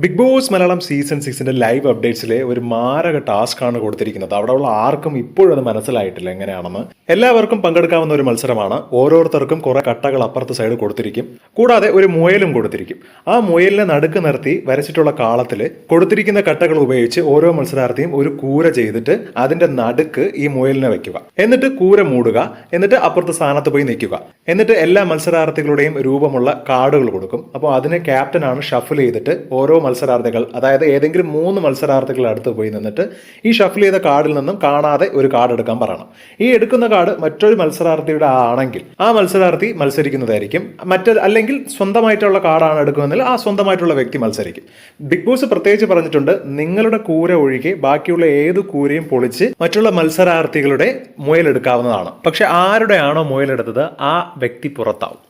Big boss Malayalam season സിക്സിന്റെ live അപ്ഡേറ്റ്സിലെ ഒരു മാരക ടാസ്ക് ആണ് കൊടുത്തിരിക്കുന്നത്. അവിടെ ഉള്ള ആർക്കും ഇപ്പോഴും അത് മനസ്സിലായിട്ടില്ല എങ്ങനെയാണെന്ന്. എല്ലാവർക്കും പങ്കെടുക്കാവുന്ന ഒരു മത്സരമാണ്. ഓരോരുത്തർക്കും കുറേ കട്ടകൾ അപ്പുറത്തെ സൈഡ് കൊടുത്തിരിക്കും. കൂടാതെ ഒരു മുയലും കൊടുത്തിരിക്കും. ആ മുയലിനെ നടുക്ക് നിർത്തി വരച്ചിട്ടുള്ള കാളത്തിൽ കൊടുത്തിരിക്കുന്ന കട്ടകൾ ഉപയോഗിച്ച് ഓരോ മത്സരാർത്ഥിയും ഒരു കൂര ചെയ്തിട്ട് അതിന്റെ നടുക്ക് ഈ മുയലിനെ വെക്കുക. എന്നിട്ട് കൂര മൂടുക. എന്നിട്ട് അപ്പുറത്തെ സ്ഥാനത്ത് പോയി നിൽക്കുക. എന്നിട്ട് എല്ലാ മത്സരാർത്ഥികളുടെയും രൂപമുള്ള കാർഡുകൾ കൊടുക്കും. അപ്പോൾ അതിനെ ക്യാപ്റ്റനാണ് ഷഫിൾ ചെയ്തിട്ട് ഓരോ മത്സരാർത്ഥികൾ അതായത് ഏതെങ്കിലും മൂന്ന് മത്സരാർത്ഥികളെ അടുത്ത് പോയി നിന്നിട്ട് ഈ ഷഫിൽ ചെയ്ത കാർഡിൽ നിന്നും കാണാതെ ഒരു കാർഡ് എടുക്കാൻ പറയണം. ഈ എടുക്കുന്ന കാർഡ് മറ്റൊരു മത്സരാർത്ഥിയുടെ ആണെങ്കിൽ ആ മത്സരാർത്ഥി മത്സരിക്കുന്നതായിരിക്കും. മറ്റൊരു അല്ലെങ്കിൽ സ്വന്തമായിട്ടുള്ള കാർഡാണ് എടുക്കുന്നതിൽ ആ സ്വന്തമായിട്ടുള്ള വ്യക്തി മത്സരിക്കും. ബിഗ് ബോസ് പ്രത്യേകിച്ച് പറഞ്ഞിട്ടുണ്ട് നിങ്ങളുടെ കൂര ഒഴികെ ബാക്കിയുള്ള ഏത് കൂരയും പൊളിച്ച് മറ്റുള്ള മത്സരാർത്ഥികളുടെ മുയലെടുക്കാവുന്നതാണ്. പക്ഷെ ആരുടെയാണോ മുയലെടുത്തത് ആ വ്യക്തി പുറത്താവും.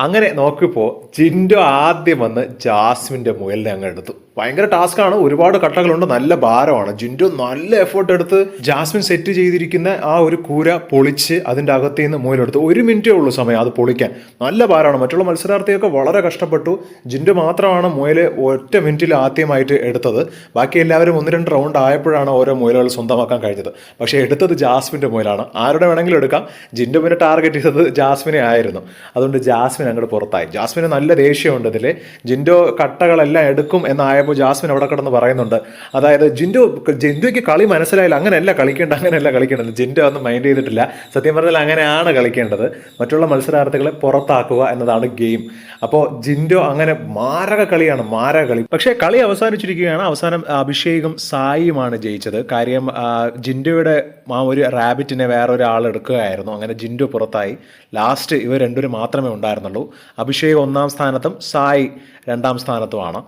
അങ്ങനെ നോക്കിയപ്പോൾ ജിൻഡോ ആദ്യം വന്ന് ജാസ്മിന്റെ മുയലിനെ അങ്ങ് എടുത്തു. ഭയങ്കര ആണ്. ഒരുപാട് കട്ടകളുണ്ട്. നല്ല ഭാരമാണ്. ജിൻഡോ നല്ല എഫേർട്ട് എടുത്ത് ജാസ്മിൻ സെറ്റ് ചെയ്തിരിക്കുന്ന ആ ഒരു കൂര പൊളിച്ച് അതിന്റെ അകത്തു നിന്ന് മുയലെടുത്തു. ഒരു മിനിറ്റേ ഉള്ളൂ സമയം അത് പൊളിക്കാൻ. നല്ല ഭാരമാണ്. മറ്റുള്ള മത്സരാർത്ഥിയൊക്കെ വളരെ കഷ്ടപ്പെട്ടു. ജിൻഡോ മാത്രമാണ് മുയൽ ഒറ്റ മിനിറ്റിൽ ആദ്യമായിട്ട് എടുത്തത്. ബാക്കി എല്ലാവരും ഒന്ന് രണ്ട് റൗണ്ട് ആയപ്പോഴാണ് ഓരോ മുയലുകൾ സ്വന്തമാക്കാൻ കഴിഞ്ഞത്. പക്ഷേ എടുത്തത് ജാസ്മിന്റെ മുയലാണ്. ആരുടെ വേണമെങ്കിലും എടുക്കാം. ജിൻഡോ പിന്നെ ടാർഗറ്റ് ചെയ്തത് ജാസ്മിനെ ആയിരുന്നു. അതുകൊണ്ട് ജാസ്മിൻ അങ്ങോട്ട് പുറത്തായി. ജാസ്മിന് നല്ല ദേഷ്യമുണ്ട് ഇതിൽ ജിൻഡോ കട്ടകളെല്ലാം എടുക്കും എന്നായപ്പോൾ ജാസ്മിൻ അവിടെ കിടന്ന് പറയുന്നുണ്ട്. അതായത് ജിൻഡോ ജിൻഡോയ്ക്ക് കളി മനസ്സിലായില്ല. അങ്ങനെയല്ല കളിക്കേണ്ട അങ്ങനെയല്ല കളിക്കേണ്ടത്. ജിൻഡോ ഒന്നും മൈൻഡ് ചെയ്തിട്ടില്ല. സത്യം പറഞ്ഞാൽ അങ്ങനെയാണ് കളിക്കേണ്ടത്. മറ്റുള്ള മത്സരാർത്ഥികളെ പുറത്താക്കുക എന്നതാണ് ഗെയിം. അപ്പോൾ ജിൻഡോ അങ്ങനെ മാരക കളിയാണ് മാരക കളി. പക്ഷേ കളി അവസാനിച്ചിരിക്കുകയാണ്. അവസാനം അഭിഷേകും സായിയുമാണ് ജയിച്ചത്. കാര്യം ജിൻഡോയുടെ ആ ഒരു റാബിറ്റിനെ വേറെ ഒരാൾ എടുക്കുകയായിരുന്നു. അങ്ങനെ ജിൻഡു പുറത്തായി. ലാസ്റ്റ് ഇവർ രണ്ടുപേരും മാത്രമേ ഉണ്ടായിരുന്നുള്ളൂ. അഭിഷേക് ഒന്നാം സ്ഥാനത്തും സായി രണ്ടാം സ്ഥാനത്തുമാണ്.